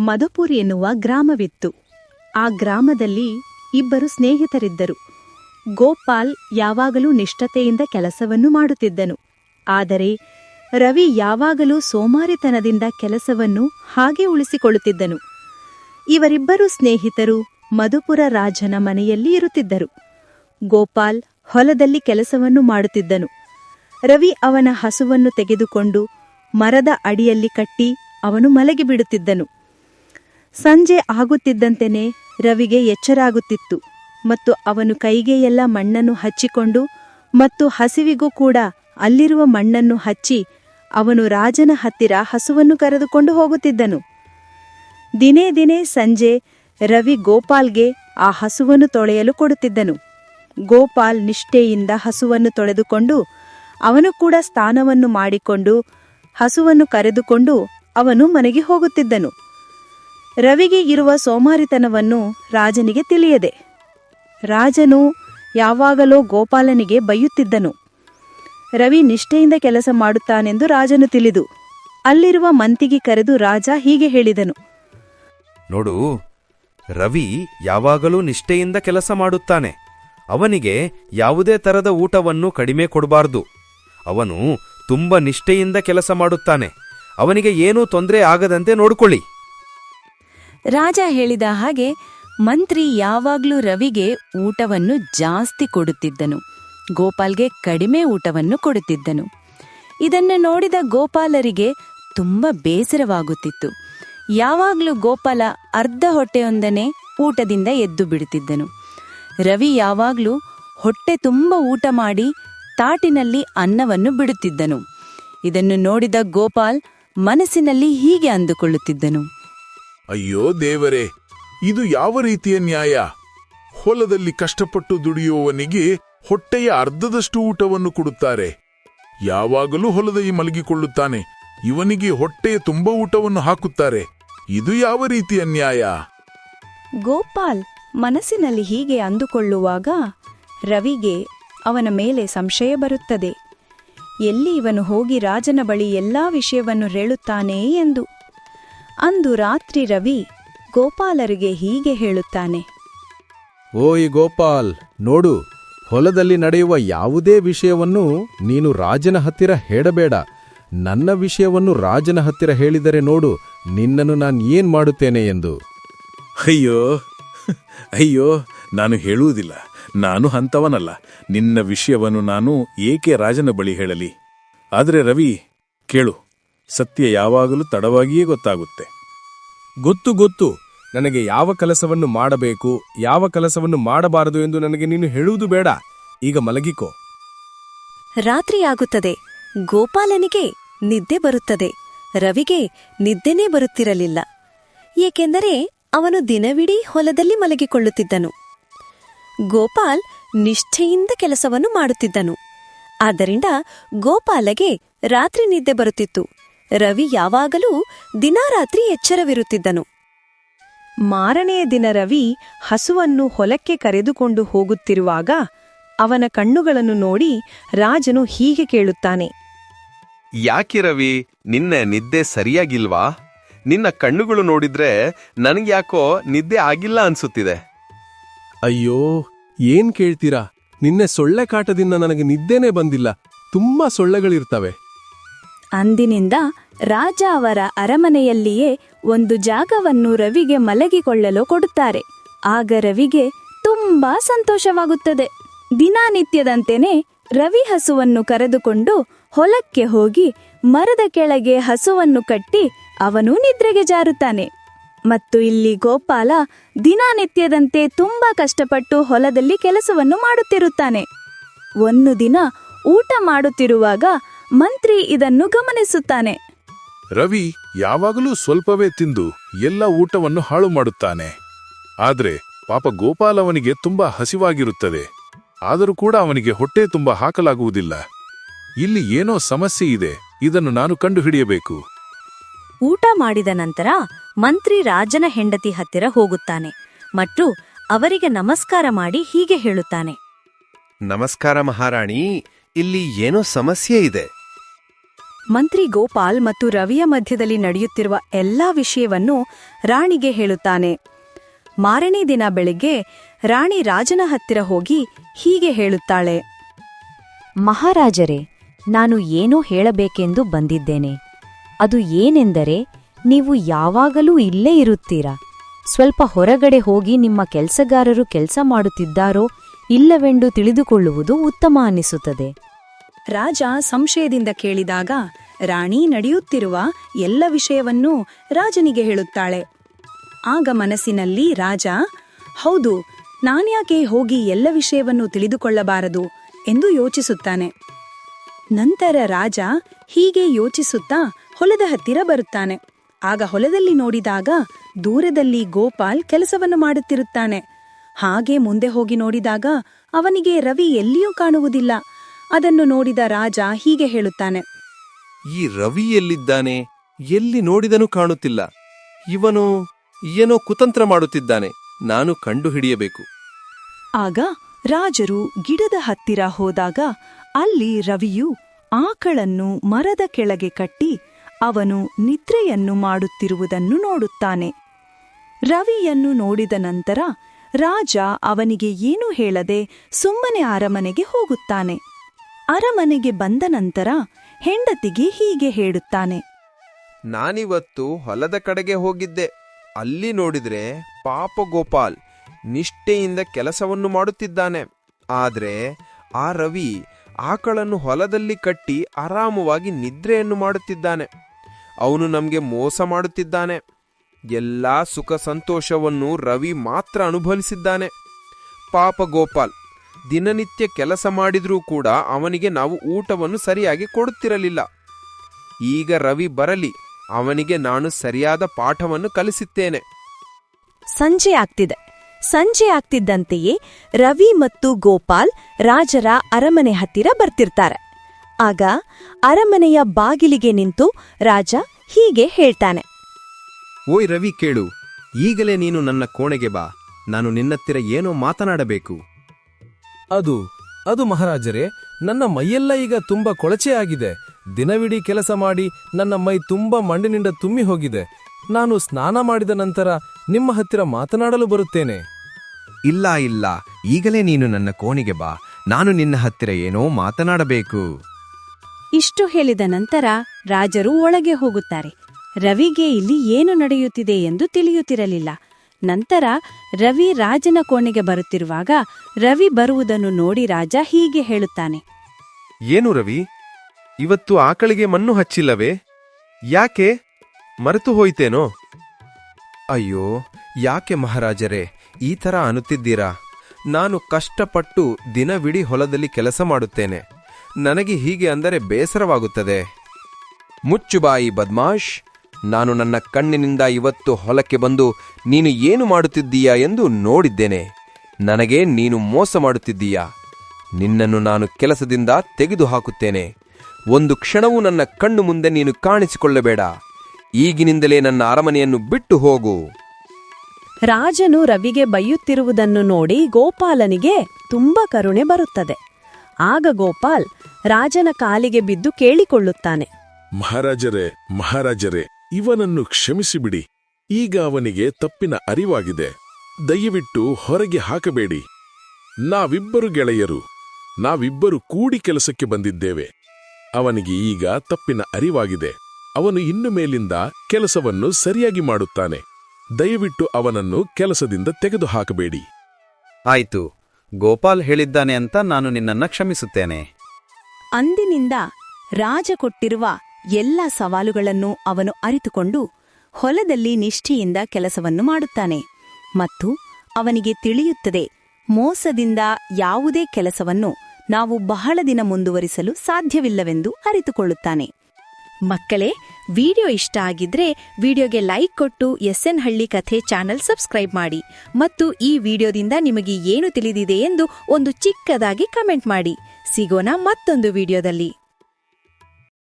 ಮಧುಪುರ್ ಎನ್ನುವ ಗ್ರಾಮವಿತ್ತು. ಆ ಗ್ರಾಮದಲ್ಲಿ ಇಬ್ಬರು ಸ್ನೇಹಿತರಿದ್ದರು. ಗೋಪಾಲ್ ಯಾವಾಗಲೂ ನಿಷ್ಠತೆಯಿಂದ ಕೆಲಸವನ್ನು ಮಾಡುತ್ತಿದ್ದನು. ಆದರೆ ರವಿ ಯಾವಾಗಲೂ ಸೋಮಾರಿತನದಿಂದ ಕೆಲಸವನ್ನು ಹಾಗೆ ಉಳಿಸಿಕೊಳ್ಳುತ್ತಿದ್ದನು. ಇವರಿಬ್ಬರು ಸ್ನೇಹಿತರು ಮಧುಪುರ ರಾಜನ ಮನೆಯಲ್ಲಿ ಇರುತ್ತಿದ್ದರು. ಗೋಪಾಲ್ ಹೊಲದಲ್ಲಿ ಕೆಲಸವನ್ನು ಮಾಡುತ್ತಿದ್ದನು. ರವಿ ಅವನ ಹಸುವನ್ನು ತೆಗೆದುಕೊಂಡು ಮರದ ಅಡಿಯಲ್ಲಿ ಕಟ್ಟಿ ಅವನು ಮಲಗಿಬಿಡುತ್ತಿದ್ದನು. ಸಂಜೆ ಆಗುತ್ತಿದ್ದಂತೆಯೇ ರವಿಗೆ ಎಚ್ಚರಾಗುತ್ತಿತ್ತು ಮತ್ತು ಅವನು ಕೈಗೆ ಎಲ್ಲ ಮಣ್ಣನ್ನು ಹಚ್ಚಿಕೊಂಡು ಮತ್ತು ಹಸಿವಿಗೂ ಕೂಡ ಅಲ್ಲಿರುವ ಮಣ್ಣನ್ನು ಹಚ್ಚಿ ಅವನು ರಾಜನ ಹತ್ತಿರ ಹಸುವನ್ನು ಕರೆದುಕೊಂಡು ಹೋಗುತ್ತಿದ್ದನು. ದಿನೇ ದಿನೇ ಸಂಜೆ ರವಿ ಗೋಪಾಲ್ಗೆ ಆ ಹಸುವನ್ನು ತೊಳೆಯಲು ಕೊಡುತ್ತಿದ್ದನು. ಗೋಪಾಲ್ ನಿಷ್ಠೆಯಿಂದ ಹಸುವನ್ನು ತೊಳೆದುಕೊಂಡು ಅವನು ಕೂಡ ಸ್ಥಾನವನ್ನು ಮಾಡಿಕೊಂಡು ಹಸುವನ್ನು ಕರೆದುಕೊಂಡು ಅವನು ಮನೆಗೆ ಹೋಗುತ್ತಿದ್ದನು. ರವಿಗೆ ಇರುವ ಸೋಮಾರಿತನವನ್ನು ರಾಜನಿಗೆ ತಿಳಿಯದೆ. ರಾಜನು ಯಾವಾಗಲೋ ಗೋಪಾಲನಿಗೆ ಬೈಯುತ್ತಿದ್ದನು. ರವಿ ನಿಷ್ಠೆಯಿಂದ ಕೆಲಸ ಮಾಡುತ್ತಾನೆಂದು ರಾಜನು ತಿಳಿದು, ಅಲ್ಲಿರುವ ಮಂತಿಗೆ ಕರೆದು ರಾಜ ಹೀಗೆ ಹೇಳಿದನು. ನೋಡು, ರವಿ ಯಾವಾಗಲೂ ನಿಷ್ಠೆಯಿಂದ ಕೆಲಸ ಮಾಡುತ್ತಾನೆ. ಅವನಿಗೆ ಯಾವುದೇ ತರದ ಊಟವನ್ನು ಕಡಿಮೆ ಕೊಡಬಾರ್ದು. ಅವನು ತುಂಬ ನಿಷ್ಠೆಯಿಂದ ಕೆಲಸ ಮಾಡುತ್ತಾನೆ. ಅವನಿಗೆ ಏನೂ ತೊಂದರೆ ಆಗದಂತೆ ನೋಡಿಕೊಳ್ಳಿ. ರಾಜ ಹೇಳಿದ ಹಾಗೆ ಮಂತ್ರಿ ಯಾವಾಗ್ಲೂ ರವಿಗೆ ಊಟವನ್ನು ಜಾಸ್ತಿ ಕೊಡುತ್ತಿದ್ದನು. ಗೋಪಾಲ್ಗೆ ಕಡಿಮೆ ಊಟವನ್ನು ಕೊಡುತ್ತಿದ್ದನು. ಇದನ್ನು ನೋಡಿದ ಗೋಪಾಲರಿಗೆ ತುಂಬ ಬೇಸರವಾಗುತ್ತಿತ್ತು. ಯಾವಾಗ್ಲೂ ಗೋಪಾಲ ಅರ್ಧ ಹೊಟ್ಟೆಯೊಂದನೆ ಊಟದಿಂದ ಎದ್ದು ಬಿಡುತ್ತಿದ್ದನು. ರವಿ ಯಾವಾಗ್ಲೂ ಹೊಟ್ಟೆ ತುಂಬ ಊಟ ಮಾಡಿ ತಾಟಿನಲ್ಲಿ ಅನ್ನವನ್ನು ಬಿಡುತ್ತಿದ್ದನು. ಇದನ್ನು ನೋಡಿದ ಗೋಪಾಲ್ ಮನಸ್ಸಿನಲ್ಲಿ ಹೀಗೆ ಅಂದುಕೊಳ್ಳುತ್ತಿದ್ದನು. ಅಯ್ಯೋ ದೇವರೇ, ಇದು ಯಾವ ರೀತಿಯ ನ್ಯಾಯ? ಹೊಲದಲ್ಲಿ ಕಷ್ಟಪಟ್ಟು ದುಡಿಯುವವನಿಗೆ ಹೊಟ್ಟೆಯ ಅರ್ಧದಷ್ಟು ಊಟವನ್ನು ಕೊಡುತ್ತಾರೆ. ಯಾವಾಗಲೂ ಹೊಲದಲ್ಲಿ ಮಲಗಿಕೊಳ್ಳುತ್ತಾನೆ, ಇವನಿಗೆ ಹೊಟ್ಟೆಯ ತುಂಬ ಊಟವನ್ನು ಹಾಕುತ್ತಾರೆ. ಇದು ಯಾವ ರೀತಿಯ ನ್ಯಾಯ? ಗೋಪಾಲ್ ಮನಸ್ಸಿನಲ್ಲಿ ಹೀಗೆ ಅಂದುಕೊಳ್ಳುವಾಗ ರವಿಗೆ ಅವನ ಮೇಲೆ ಸಂಶಯ ಬರುತ್ತದೆ. ಎಲ್ಲಿ ಇವನು ಹೋಗಿ ರಾಜನ ಬಳಿ ಎಲ್ಲಾ ವಿಷಯವನ್ನು ಹೇಳುತ್ತಾನೆ ಎಂದು. ಅಂದು ರಾತ್ರಿ ರವಿ ಗೋಪಾಲರಿಗೆ ಹೀಗೆ ಹೇಳುತ್ತಾನೆ. ಓಯ್ ಗೋಪಾಲ್ ನೋಡು ಹೊಲದಲ್ಲಿ ನಡೆಯುವ ಯಾವುದೇ ವಿಷಯವನ್ನು ನೀನು ರಾಜನ ಹತ್ತಿರ ಹೇಳಬೇಡ. ನನ್ನ ವಿಷಯವನ್ನು ರಾಜನ ಹತ್ತಿರ ಹೇಳಿದರೆ ನೋಡು ನಿನ್ನನ್ನು ನಾನು ಏನ್ ಮಾಡುತ್ತೇನೆ ಎಂದು. ಅಯ್ಯೋ ಅಯ್ಯೋ ನಾನು ಹೇಳುವುದಿಲ್ಲ ನಾನು ಹಂತವನಲ್ಲ. ನಿನ್ನ ವಿಷಯವನ್ನು ನಾನು ಏಕೆ ರಾಜನ ಬಳಿ ಹೇಳಲಿ? ಆದರೆ ರವಿ ಕೇಳು. ಸತ್ಯ ಯಾವಾಗಲೂ ತಡವಾಗಿಯೇ ಗೊತ್ತಾಗುತ್ತೆ. ಗೊತ್ತು ಗೊತ್ತು. ನನಗೆ ಯಾವ ಕೆಲಸವನ್ನು ಮಾಡಬೇಕು, ಯಾವ ಕೆಲಸವನ್ನು ಮಾಡಬಾರದು ಎಂದು ನನಗೆ ನೀನು ಹೇಳುವುದು ಬೇಡ. ಈಗ ಮಲಗಿಕೋ. ರಾತ್ರಿಯಾಗುತ್ತದೆ. ಗೋಪಾಲನಿಗೆ ನಿದ್ದೆ ಬರುತ್ತದೆ. ರವಿಗೆ ನಿದ್ದೆನೇ ಬರುತ್ತಿರಲಿಲ್ಲ. ಏಕೆಂದರೆ ಅವನು ದಿನವಿಡೀ ಹೊಲದಲ್ಲಿ ಮಲಗಿಕೊಳ್ಳುತ್ತಿದ್ದನು. ಗೋಪಾಲ್ ನಿಷ್ಠೆಯಿಂದ ಕೆಲಸವನ್ನು ಮಾಡುತ್ತಿದ್ದನು. ಆದ್ದರಿಂದ ಗೋಪಾಲಗೆ ರಾತ್ರಿ ನಿದ್ದೆ ಬರುತ್ತಿತ್ತು. ರವಿ ಯಾವಾಗಲೂ ದಿನಾರಾತ್ರಿ ಎಚ್ಚರವಿರುತ್ತಿದ್ದನು. ಮಾರನೆಯ ದಿನ ರವಿ ಹಸುವನ್ನು ಹೊಲಕ್ಕೆ ಕರೆದುಕೊಂಡು ಹೋಗುತ್ತಿರುವಾಗ ಅವನ ಕಣ್ಣುಗಳನ್ನು ನೋಡಿ ರಾಜನು ಹೀಗೆ ಕೇಳುತ್ತಾನೆ. ಯಾಕೆ ರವಿ ನಿನ್ನೆ ನಿದ್ದೆ ಸರಿಯಾಗಿಲ್ವಾ? ನಿನ್ನ ಕಣ್ಣುಗಳು ನೋಡಿದ್ರೆ ನನಗ್ಯಾಕೋ ನಿದ್ದೆ ಆಗಿಲ್ಲ ಅನ್ಸುತ್ತಿದೆ. ಅಯ್ಯೋ ಏನ್ ಕೇಳ್ತೀರಾ? ನಿನ್ನೆ ಸೊಳ್ಳೆ ಕಾಟದಿಂದ ನನಗೆ ನಿದ್ದೆನೇ ಬಂದಿಲ್ಲ. ತುಂಬಾ ಸೊಳ್ಳೆಗಳಿರ್ತವೆ. ಅಂದಿನಿಂದ ರಾಜ ಅವರ ಅರಮನೆಯಲ್ಲಿಯೇ ಒಂದು ಜಾಗವನ್ನು ರವಿಗೆ ಮಲಗಿಕೊಳ್ಳಲು ಕೊಡುತ್ತಾರೆ. ಆಗ ರವಿಗೆ ತುಂಬಾ ಸಂತೋಷವಾಗುತ್ತದೆ. ದಿನಾನಿತ್ಯದಂತೆಯೇ ರವಿ ಹಸುವನ್ನು ಕರೆದುಕೊಂಡು ಹೊಲಕ್ಕೆ ಹೋಗಿ ಮರದ ಕೆಳಗೆ ಹಸುವನ್ನು ಕಟ್ಟಿ ಅವನು ನಿದ್ರೆಗೆ ಜಾರುತ್ತಾನೆ. ಮತ್ತು ಇಲ್ಲಿ ಗೋಪಾಲ ದಿನಾನಿತ್ಯದಂತೆ ತುಂಬಾ ಕಷ್ಟಪಟ್ಟು ಹೊಲದಲ್ಲಿ ಕೆಲಸವನ್ನು ಮಾಡುತ್ತಿರುತ್ತಾನೆ. ಒಂದು ದಿನ ಊಟ ಮಾಡುತ್ತಿರುವಾಗ ಮಂತ್ರಿ ಇದನ್ನು ಗಮನಿಸುತ್ತಾನೆ. ರವಿ ಯಾವಾಗಲೂ ಸ್ವಲ್ಪವೇ ತಿಂದು ಎಲ್ಲ ಊಟವನ್ನು ಹಾಳು ಮಾಡುತ್ತಾನೆ. ಆದರೆ ಪಾಪ ಗೋಪಾಲವನಿಗೆ ತುಂಬಾ ಹಸಿವಾಗಿರುತ್ತದೆ. ಆದರೂ ಕೂಡ ಅವನಿಗೆ ಹೊಟ್ಟೆ ತುಂಬಾ ಹಾಕಲಾಗುವುದಿಲ್ಲ. ಇಲ್ಲಿ ಏನೋ ಸಮಸ್ಯೆ ಇದೆ ಇದನ್ನು ನಾನು ಕಂಡುಹಿಡಿಯಬೇಕು. ಊಟ ಮಾಡಿದ ನಂತರ ಮಂತ್ರಿ ರಾಜನ ಹೆಂಡತಿ ಹತ್ತಿರ ಹೋಗುತ್ತಾನೆ. ಮತ್ತು ಅವರಿಗೆ ನಮಸ್ಕಾರ ಮಾಡಿ ಹೀಗೆ ಹೇಳುತ್ತಾನೆ. ನಮಸ್ಕಾರ ಮಹಾರಾಣಿ ಇಲ್ಲಿ ಏನೋ ಸಮಸ್ಯೆ ಇದೆ. ಮಂತ್ರಿ ಗೋಪಾಲ್ ಮತ್ತು ರವಿಯ ಮಧ್ಯದಲ್ಲಿ ನಡೆಯುತ್ತಿರುವ ಎಲ್ಲಾ ವಿಷಯವನ್ನು ರಾಣಿಗೆ ಹೇಳುತ್ತಾನೆ. ಮಾರನೇ ದಿನ ಬೆಳಿಗ್ಗೆ ರಾಣಿ ರಾಜನ ಹತ್ತಿರ ಹೋಗಿ ಹೀಗೆ ಹೇಳುತ್ತಾಳೆ. ಮಹಾರಾಜರೇ, ನಾನು ಏನೋ ಹೇಳಬೇಕೆಂದು ಬಂದಿದ್ದೇನೆ. ಅದು ಏನೆಂದರೆ, ನೀವು ಯಾವಾಗಲೂ ಇಲ್ಲೇ ಇರುತ್ತೀರಾ? ಸ್ವಲ್ಪ ಹೊರಗಡೆ ಹೋಗಿ ನಿಮ್ಮ ಕೆಲಸಗಾರರು ಕೆಲಸ ಮಾಡುತ್ತಿದ್ದಾರೋ ಇಲ್ಲವೆಂದು ತಿಳಿದುಕೊಳ್ಳುವುದು ಉತ್ತಮ ಅನ್ನಿಸುತ್ತದೆ ರಾಜ ಸಂಶಯದಿಂದ ಕೇಳಿದಾಗ ರಾಣಿ ನಡೆಯುತ್ತಿರುವ ಎಲ್ಲ ವಿಷಯವನ್ನೂ ರಾಜನಿಗೆ ಹೇಳುತ್ತಾಳೆ. ಆಗ ಮನಸ್ಸಿನಲ್ಲಿ ರಾಜ, ಹೌದು, ನಾನ್ಯಾಕೆ ಹೋಗಿ ಎಲ್ಲ ವಿಷಯವನ್ನು ತಿಳಿದುಕೊಳ್ಳಬಾರದು? ಎಂದು ಯೋಚಿಸುತ್ತಾನೆ. ನಂತರ ರಾಜ ಹೀಗೆ ಯೋಚಿಸುತ್ತಾ ಹೊಲದ ಹತ್ತಿರ ಬರುತ್ತಾನೆ. ಆಗ ಹೊಲದಲ್ಲಿ ನೋಡಿದಾಗ ದೂರದಲ್ಲಿ ಗೋಪಾಲ್ ಕೆಲಸವನ್ನು ಮಾಡುತ್ತಿರುತ್ತಾನೆ. ಹಾಗೆ ಮುಂದೆ ಹೋಗಿ ನೋಡಿದಾಗ ಅವನಿಗೆ ರವಿ ಎಲ್ಲಿಯೂ ಕಾಣುವುದಿಲ್ಲ. ಅದನ್ನು ನೋಡಿದ ರಾಜ ಹೀಗೆ ಹೇಳುತ್ತಾನೆ ಈ ರವಿ ಎಲ್ಲಿದ್ದಾನೆ ಎಲ್ಲಿ ನೋಡಿದನು ಕಾಣುತ್ತಿಲ್ಲ. ಇವನು ಏನೋ ಕುತಂತ್ರ ಮಾಡುತ್ತಿದ್ದಾನೆ, ನಾನು ಕಂಡು ಹಿಡಿಯಬೇಕು ಆಗ ರಾಜರು ಗಿಡದ ಹತ್ತಿರ ಹೋದಾಗ ಅಲ್ಲಿ ರವಿಯು ಆಕಳನ್ನು ಮರದ ಕೆಳಗೆ ಕಟ್ಟಿ ಅವನು ನಿದ್ರೆಯನ್ನು ಮಾಡುತ್ತಿರುವುದನ್ನು ನೋಡುತ್ತಾನೆ. ರವಿಯನ್ನು ನೋಡಿದ ನಂತರ ರಾಜ ಅವನಿಗೆ ಏನೂ ಹೇಳದೆ ಸುಮ್ಮನೆ ಅರಮನೆಗೆ ಹೋಗುತ್ತಾನೆ. ಅರಮನೆಗೆ ಬಂದ ನಂತರ ಹೆಂಡತಿಗೆ ಹೀಗೆ ಹೇಳುತ್ತಾನೆ. ನಾನಿವತ್ತು ಹೊಲದ ಕಡೆಗೆ ಹೋಗಿದ್ದೆ. ಅಲ್ಲಿ ನೋಡಿದ್ರೆ ಪಾಪ ಗೋಪಾಲ್ ನಿಷ್ಠೆಯಿಂದ ಕೆಲಸವನ್ನು ಮಾಡುತ್ತಿದ್ದಾನೆ. ಆದರೆ ಆ ರವಿ ಆಕಳನ್ನು ಹೊಲದಲ್ಲಿ ಕಟ್ಟಿ ಆರಾಮವಾಗಿ ನಿದ್ರೆಯನ್ನು ಮಾಡುತ್ತಿದ್ದಾನೆ. ಅವನು ನಮಗೆ ಮೋಸ ಮಾಡುತ್ತಿದ್ದಾನೆ. ಎಲ್ಲಾ ಸುಖ ಸಂತೋಷವನ್ನು ರವಿ ಮಾತ್ರ ಅನುಭವಿಸಿದ್ದಾನೆ. ಪಾಪ ಗೋಪಾಲ್ ದಿನನಿತ್ಯ ಕೆಲಸ ಮಾಡಿದರೂ ಕೂಡ ಅವನಿಗೆ ನಾವು ಊಟವನ್ನು ಸರಿಯಾಗಿ ಕೊಡುತ್ತಿರಲಿಲ್ಲ. ಈಗ ರವಿ ಬರಲಿ ಅವನಿಗೆ ನಾನು ಸರಿಯಾದ ಪಾಠವನ್ನು ಕಲಿಸುತ್ತೇನೆ. ಸಂಜೆ ಆಗ್ತಿದೆ. ಸಂಜೆ ಆಗ್ತಿದ್ದಂತೆಯೇ ರವಿ ಮತ್ತು ಗೋಪಾಲ್ ರಾಜರ ಅರಮನೆ ಹತ್ತಿರ ಬರ್ತಿರ್ತಾರೆ. ಆಗ ಅರಮನೆಯ ಬಾಗಿಲಿಗೆ ನಿಂತು ರಾಜ ಹೀಗೆ ಹೇಳ್ತಾನೆ. ಓಯ್ ರವಿ ಕೇಳು ಈಗಲೇ ನೀನು ನನ್ನ ಕೋಣೆಗೆ ಬಾ. ನಾನು ನಿನ್ನತ್ತಿರ ಏನೋ ಮಾತನಾಡಬೇಕು. ಅದು ಅದು ಮಹಾರಾಜರೇ ನನ್ನ ಮೈಯೆಲ್ಲ ಈಗ ತುಂಬಾ ಕೊಳಚೆ ಆಗಿದೆ ದಿನವಿಡೀ ಕೆಲಸ ಮಾಡಿ ನನ್ನ ಮೈ ತುಂಬಾ ಮಂಡಿನಿಂದ ತುಂಬಿ ಹೋಗಿದೆ. ನಾನು ಸ್ನಾನ ಮಾಡಿದ ನಂತರ ನಿಮ್ಮ ಹತ್ತಿರ ಮಾತನಾಡಲು ಬರುತ್ತೇನೆ. ಇಲ್ಲ ಇಲ್ಲ. ಈಗಲೇ ನೀನು ನನ್ನ ಕೋಣೆಗೆ ಬಾ. ನಾನು ನಿನ್ನ ಹತ್ತಿರ ಏನೋ ಮಾತನಾಡಬೇಕು. ಇಷ್ಟು ಹೇಳಿದ ನಂತರ ರಾಜರು ಒಳಗೆ ಹೋಗುತ್ತಾರೆ. ರವಿಗೆ ಇಲ್ಲಿ ಏನು ನಡೆಯುತ್ತಿದೆ ಎಂದು ತಿಳಿಯುತ್ತಿರಲಿಲ್ಲ. ನಂತರ ರವಿ ರಾಜನ ಕೋಣೆಗೆ ಬರುತ್ತಿರುವಾಗ ರವಿ ಬರುವುದನ್ನು ನೋಡಿ ರಾಜ ಹೀಗೆ ಹೇಳುತ್ತಾನೆ. ಏನು ರವಿ? ಇವತ್ತು ಆಕಳಿಗೆ ಮಣ್ಣು ಹಚ್ಚಿಲ್ಲವೇ? ಯಾಕೆ? ಮರೆತು ಹೋಯ್ತೇನೋ? ಅಯ್ಯೋ ಯಾಕೆ ಮಹಾರಾಜರೇ ಈ ಥರ ಅನ್ನುತ್ತಿದ್ದೀರಾ? ನಾನು ಕಷ್ಟಪಟ್ಟು ದಿನವಿಡೀ ಹೊಲದಲ್ಲಿ ಕೆಲಸ ಮಾಡುತ್ತೇನೆ. ನನಗೆ ಹೀಗೆ ಅಂದರೆ ಬೇಸರವಾಗುತ್ತದೆ. ಮುಚ್ಚು ಬಾಯಿ ಬದ್ಮಾಶ್. ನಾನು ನನ್ನ ಕಣ್ಣಿನಿಂದ ಇವತ್ತು ಹೊಲಕ್ಕೆ ಬಂದು ನೀನು ಏನು ಮಾಡುತ್ತಿದ್ದೀಯಾ ಎಂದು ನೋಡಿದ್ದೇನೆ. ನನಗೆ ನೀನು ಮೋಸ ಮಾಡುತ್ತಿದ್ದೀಯಾ. ನಿನ್ನನ್ನು ನಾನು ಕೆಲಸದಿಂದ ತೆಗೆದುಹಾಕುತ್ತೇನೆ. ಒಂದು ಕ್ಷಣವೂ ನನ್ನ ಕಣ್ಣು ಮುಂದೆ ನೀನು ಕಾಣಿಸಿಕೊಳ್ಳಬೇಡ. ಈಗಿನಿಂದಲೇ ನನ್ನ ಅರಮನೆಯನ್ನು ಬಿಟ್ಟು ಹೋಗು. ರಾಜನು ರವಿಗೆ ಬೈಯುತ್ತಿರುವುದನ್ನು ನೋಡಿ ಗೋಪಾಲನಿಗೆ ತುಂಬಾ ಕರುಣೆ ಬರುತ್ತದೆ. ಆಗ ಗೋಪಾಲ್ ರಾಜನ ಕಾಲಿಗೆ ಬಿದ್ದು ಕೇಳಿಕೊಳ್ಳುತ್ತಾನೆ. ಮಹಾರಾಜರೇ ಮಹಾರಾಜರೇ ಇವನನ್ನು ಕ್ಷಮಿಸಿಬಿಡಿ. ಈಗ ಅವನಿಗೆ ತಪ್ಪಿನ ಅರಿವಾಗಿದೆ. ದಯವಿಟ್ಟು ಹೊರಗೆ ಹಾಕಬೇಡಿ. ನಾವಿಬ್ಬರು ಗೆಳೆಯರು. ನಾವಿಬ್ಬರು ಕೂಡಿ ಕೆಲಸಕ್ಕೆ ಬಂದಿದ್ದೇವೆ. ಅವನಿಗೆ ಈಗ ತಪ್ಪಿನ ಅರಿವಾಗಿದೆ. ಅವನು ಇನ್ನು ಮೇಲಿಂದ ಕೆಲಸವನ್ನು ಸರಿಯಾಗಿ ಮಾಡುತ್ತಾನೆ. ದಯವಿಟ್ಟು ಅವನನ್ನು ಕೆಲಸದಿಂದ ತೆಗೆದುಹಾಕಬೇಡಿ. ಆಯಿತು. ಗೋಪಾಲ್ ಹೇಳಿದ್ದಾನೆ ಅಂತ ನಾನು ನಿನ್ನನ್ನು ಕ್ಷಮಿಸುತ್ತೇನೆ. ಅಂದಿನಿಂದ ರಾಜ ಕೊಟ್ಟಿರುವ ಎಲ್ಲ ಸವಾಲುಗಳನ್ನು ಅವನು ಅರಿತುಕೊಂಡು ಹೊಲದಲ್ಲಿ ನಿಷ್ಠೆಯಿಂದ ಕೆಲಸವನ್ನು ಮಾಡುತ್ತಾನೆ ಮತ್ತು ಅವನಿಗೆ ತಿಳಿಯುತ್ತದೆ, ಮೋಸದಿಂದ ಯಾವುದೇ ಕೆಲಸವನ್ನು ನಾವು ಬಹಳ ದಿನ ಮುಂದುವರಿಸಲು ಸಾಧ್ಯವಿಲ್ಲವೆಂದು ಅರಿತುಕೊಳ್ಳುತ್ತಾನೆ. ಮಕ್ಕಳೇ, ವಿಡಿಯೋ ಇಷ್ಟ ಆಗಿದ್ರೆ ವಿಡಿಯೋಗೆ ಲೈಕ್ ಕೊಟ್ಟು ಎಸ್ಎನ್ ಹಳ್ಳಿ ಕಥೆ ಚಾನೆಲ್ ಸಬ್ಸ್ಕ್ರೈಬ್ ಮಾಡಿ ಮತ್ತು ಈ ವಿಡಿಯೋದಿಂದ ನಿಮಗೆ ಏನು ತಿಳಿದಿದೆ ಎಂದು ಒಂದು ಚಿಕ್ಕದಾಗಿ ಕಮೆಂಟ್ ಮಾಡಿ. ಸಿಗೋಣ ಮತ್ತೊಂದು ವಿಡಿಯೋದಲ್ಲಿ.